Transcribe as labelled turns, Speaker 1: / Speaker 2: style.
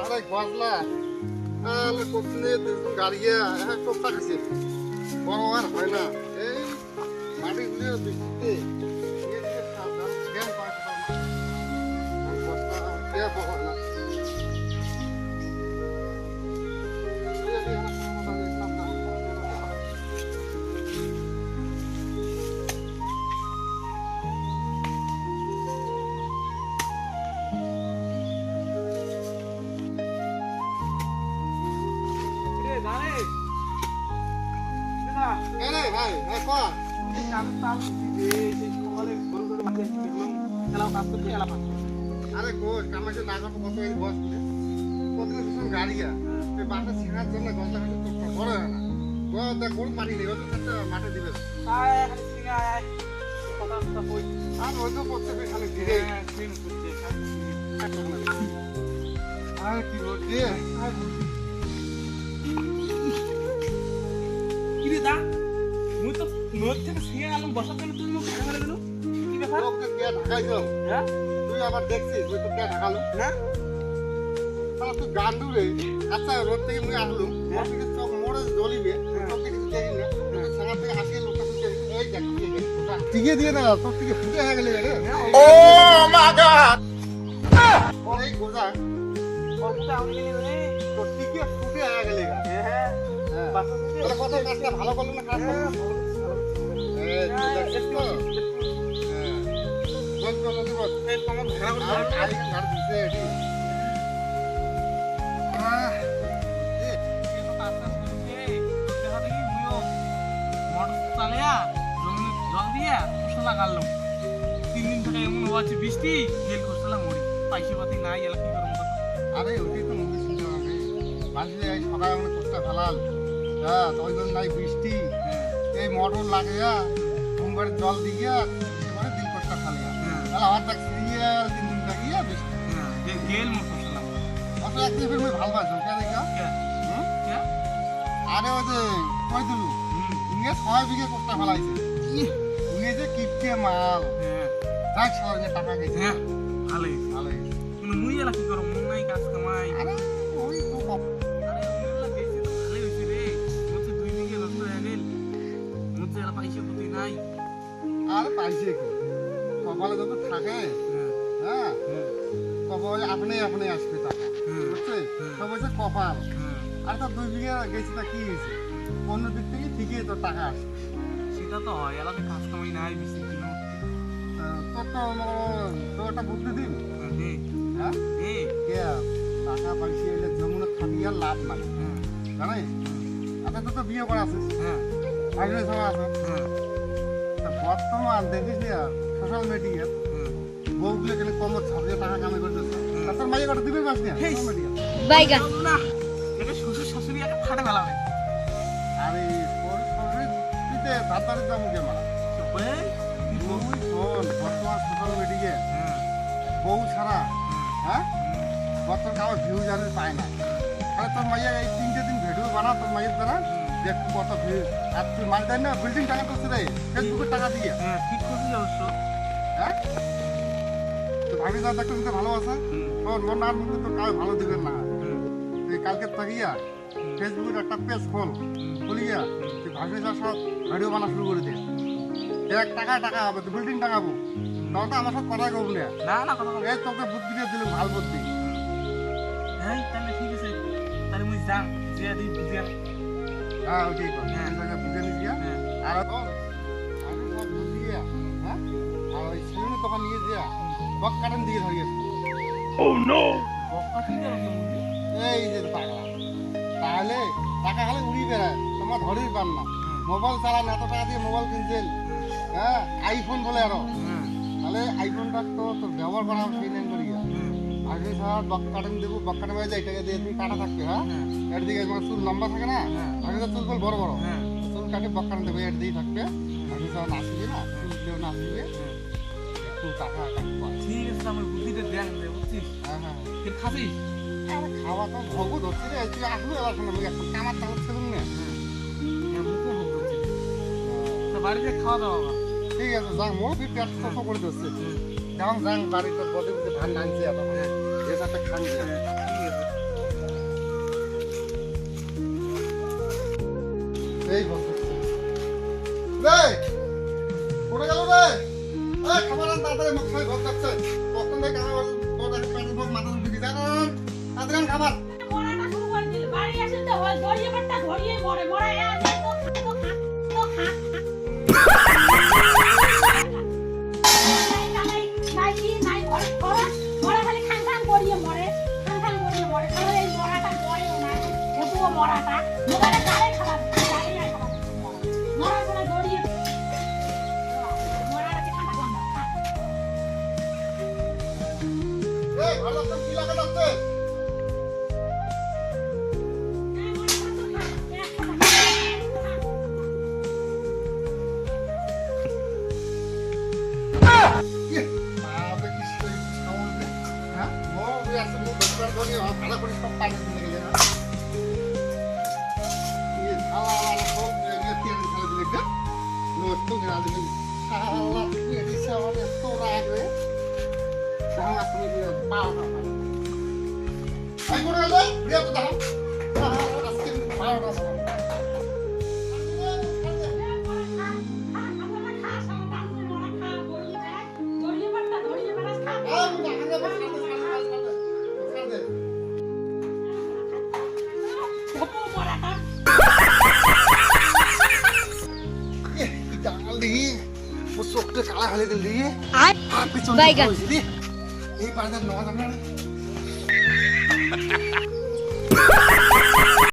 Speaker 1: আরে গজলা আলে কোতনে গাড়িয়া হ্যাঁ টোপটা গেছে বড় আর হয় না। এই মাটি গুলো বৃষ্টিতে আরে কোচ কামাইছে না করব কত এই বস কতদিন ভীষণ গাড়িয়া এই বাসে ছিঁড়ার জন্য গজলা খালি টোপটা বড় হয় না দেখ কোন পানি নেই, ওই তো মাঠে দিবে। আর তো কি আর
Speaker 2: নদ থেকে সিঙ্গা আলম বসার জন্য তুই মুখ ঢাকা দিল? কি ব্যাপার?
Speaker 1: লোককে কে ঢাকাইছ
Speaker 2: হ্যাঁ?
Speaker 1: তুই আবার দেখছিস ওই তো কে ঢাকালো?
Speaker 2: না
Speaker 1: তাহলে তুই গান দূরে আচ্ছা রোড থেকে মুই আসলুম
Speaker 2: হ্যাঁ।
Speaker 1: থেকে চোখ মোড়ে জ্বলিবে
Speaker 2: হ্যাঁ।
Speaker 1: তোকে কিছু দেখি না। সেখান থেকে আসিয়ে লোকটা তুই দেখি এই দেখ টিকে দিয়ে না তোর থেকে ফুটে হয়ে গেলে রে।
Speaker 2: ও
Speaker 1: মা গড! এই গোজা
Speaker 2: কলটা আমি রে?
Speaker 1: তোর টিকে ফুটে হয়ে গেলে
Speaker 2: হ্যাঁ হ্যাঁ।
Speaker 1: হ্যাঁ।
Speaker 2: বাসা
Speaker 1: কাজটা ভালো করল না খারাপ করল এই, তুই দেখছিস তো? হ্যাঁ। বল, বল, বল, বল।
Speaker 2: এই তোমার ভাড়া করে
Speaker 1: আর গাড়ি ঘাট দিছে এটি। আহ, এ,
Speaker 2: বৃষ্টি গেল করছিলাম মরি পয়সা পাতি নাই এলা কি করব
Speaker 1: আরে ওটি তো নদী শুনতে ফেলাল হ্যাঁ তো নাই বৃষ্টি এই মোটর লাগিয়া সোমবার জল দিয়া এবারে দিন কোষ্টা ফেলিয়া তাহলে আমার তাক সিরিয়াল দিন দিন লাগিয়া বৃষ্টি
Speaker 2: গেল মোর করছিলাম
Speaker 1: অত ভালো পাইছো কে? দেখা আরে ওই যে কই দিলু ইয়ে ছয় বিঘে কোষ্টা ফেলাইছে। উনি যে কিপটে মাল। যাক সবাই টাকা গেছে।
Speaker 2: হ্যাঁ ভালোই।
Speaker 1: ভালো
Speaker 2: মুই এলা কি করব মন নাই কাজ কামাই।
Speaker 1: আরে পাইছে কপালে যত থাকে হ্যাঁ? কপালে আপনি আপনি আসবে টাকা বুঝছে? সব হচ্ছে কপাল। আর তো দুই বিঘে গেছে তা কি হয়েছে অন্য দিক থেকে ঠিকই তোর টাকা আসে
Speaker 2: সেটা তো হয় এলাকা কাজ কামাই নাই বেশি
Speaker 1: তোর তো তোর একটা বুদ্ধি দিন। হ্যাঁ কে টাকা পয়সা এলে জমুনে লাভ নাই। জানিস? আচ্ছা তোর তো বিয়ে করা আছে।
Speaker 2: হ্যাঁ।
Speaker 1: ভাই সব আছে।
Speaker 2: হ্যাঁ।
Speaker 1: তা বর্তমান দেখিস না সোশ্যাল মিডিয়া বউগুলো গেলে কমর ছাপিয়ে টাকা কামাই করতেছে তোর মাইয়া কটা দিবে পাস না
Speaker 3: বাইগান
Speaker 2: না এটা শ্বশুর শাশুড়ি একটা ফাটে ফেলাবে
Speaker 1: আরে তোর শরীর দিতে ধাতারে যাব কে মারা? তুই শোন বর্তমান সোশ্যাল মিডিয়া বউ ছাড়া হ্যাঁ? বর্তমান কারও ভিউ জানি পায় না। তাহলে তোর মাইয়া এই তিনটে দিন ভিডিও বানা তোর মাইয়ের দ্বারা। দেখ কত ভিউ আর তুই মাল দেয় না বিল্ডিং টাকা করতে দেয় ফেসবুকের টাকা দিয়ে।
Speaker 2: হ্যাঁ ঠিক করছিস অবশ্য।
Speaker 1: হ্যাঁ? তো ভাবি দাদা দেখতে দিতে ভালোবাসা। তোর মন আর মধ্যে তো কাউ ভালো দিবেন না। তুই কালকে থাকিয়া ফেসবুকের একটা পেজ খোল। খুলিয়া তুই ভাবি যা সব ভিডিও বানা শুরু করে দে। এক টাকা টাকা হবে তুই বিল্ডিং টাকাবো তখন তো আমার সাথে কথা কব না
Speaker 2: না কথা
Speaker 1: এই তোকে বুদ্ধি দিয়ে দিলাম ভালো বুদ্ধি।
Speaker 2: হ্যাঁ তাহলে ঠিক আছে। তাহলে মুই যাম। যে বুঝিয়া।
Speaker 1: হ্যাঁ ওইটাই কর। এই জায়গায় বুঝে নিয়ে আর তো আমি সব বুঝিয়া হ্যাঁ আর ওই সিউনি তখন নিয়ে দিয়া বক কাটেন দিকে ধরিয়েছে
Speaker 2: বক্কা ঠিক
Speaker 1: এই যে টাকা তাহলে টাকা খালি উড়ি বেড়ায় তোমার ধরেই পার না মোবাইল চালান এত টাকা দিয়ে মোবাইল কিনছেন হ্যাঁ আইফোন বলে আরও
Speaker 2: হ্যাঁ
Speaker 1: তাহলে আইফোনটা তো তোর ব্যবহার করা সেই করিয়া আগে স্যার বক কাটেন দেবো বক কাটেন বাজে এটাকে দিয়ে তুমি কাটা থাকবে হ্যাঁ? এর দিকে মানে চুল লম্বা থাকে না
Speaker 2: হ্যাঁ।
Speaker 1: আগে তো চুল বড় বড়।
Speaker 2: হ্যাঁ।
Speaker 1: চুল কাটে বক কাটেন দেবে এর দিকেই থাকবে। আগে স্যার নাচবে না চুল দিয়েও নাচবে। একটু টাকা কাটবো
Speaker 2: ঠিক আছে আমার বুদ্ধিটা দেন বুঝছিস?
Speaker 1: হ্যাঁ হ্যাঁ।
Speaker 2: খাবি?
Speaker 1: আরে খাওয়া তো ভগো ধরছি রে তুই আসবি এবার শোনা আমি এখন কামার
Speaker 2: হ্যাঁ। মুখও হোক বাড়িতে খাওয়া দাওয়া
Speaker 1: ঠিক আছে যা মোর পেট শস্য করে দিচ্ছে যাও যাং বাড়িতে বদে বদে ভাত নানছি এর সাথে খান এই বসে রে কোথায় গেল রে এই খাবার আন তাড়াতাড়ি মুখ খাই ঘর যাচ্ছে কখন থেকে খাবার বড় একটা পেটের ভোগ মাথার দিদি জানো তাড়াতাড়ি আন খাবার
Speaker 3: বাড়ি আসেন তো হয় দড়িয়ে ধরিয়ে মরে মরা মরাটা মোবাইলে গাড়ি খাবার গাড়ি
Speaker 1: করতো রাজনীতি সাহাল্লা দিচ্ছে আমার এত রাগ রে সাহাল্লা করে দিয়ে পাওয়া চোখটা কালা হলে দিলি আর পিছনে
Speaker 4: বাইগান।
Speaker 1: এই পাড়ে নয় আমরা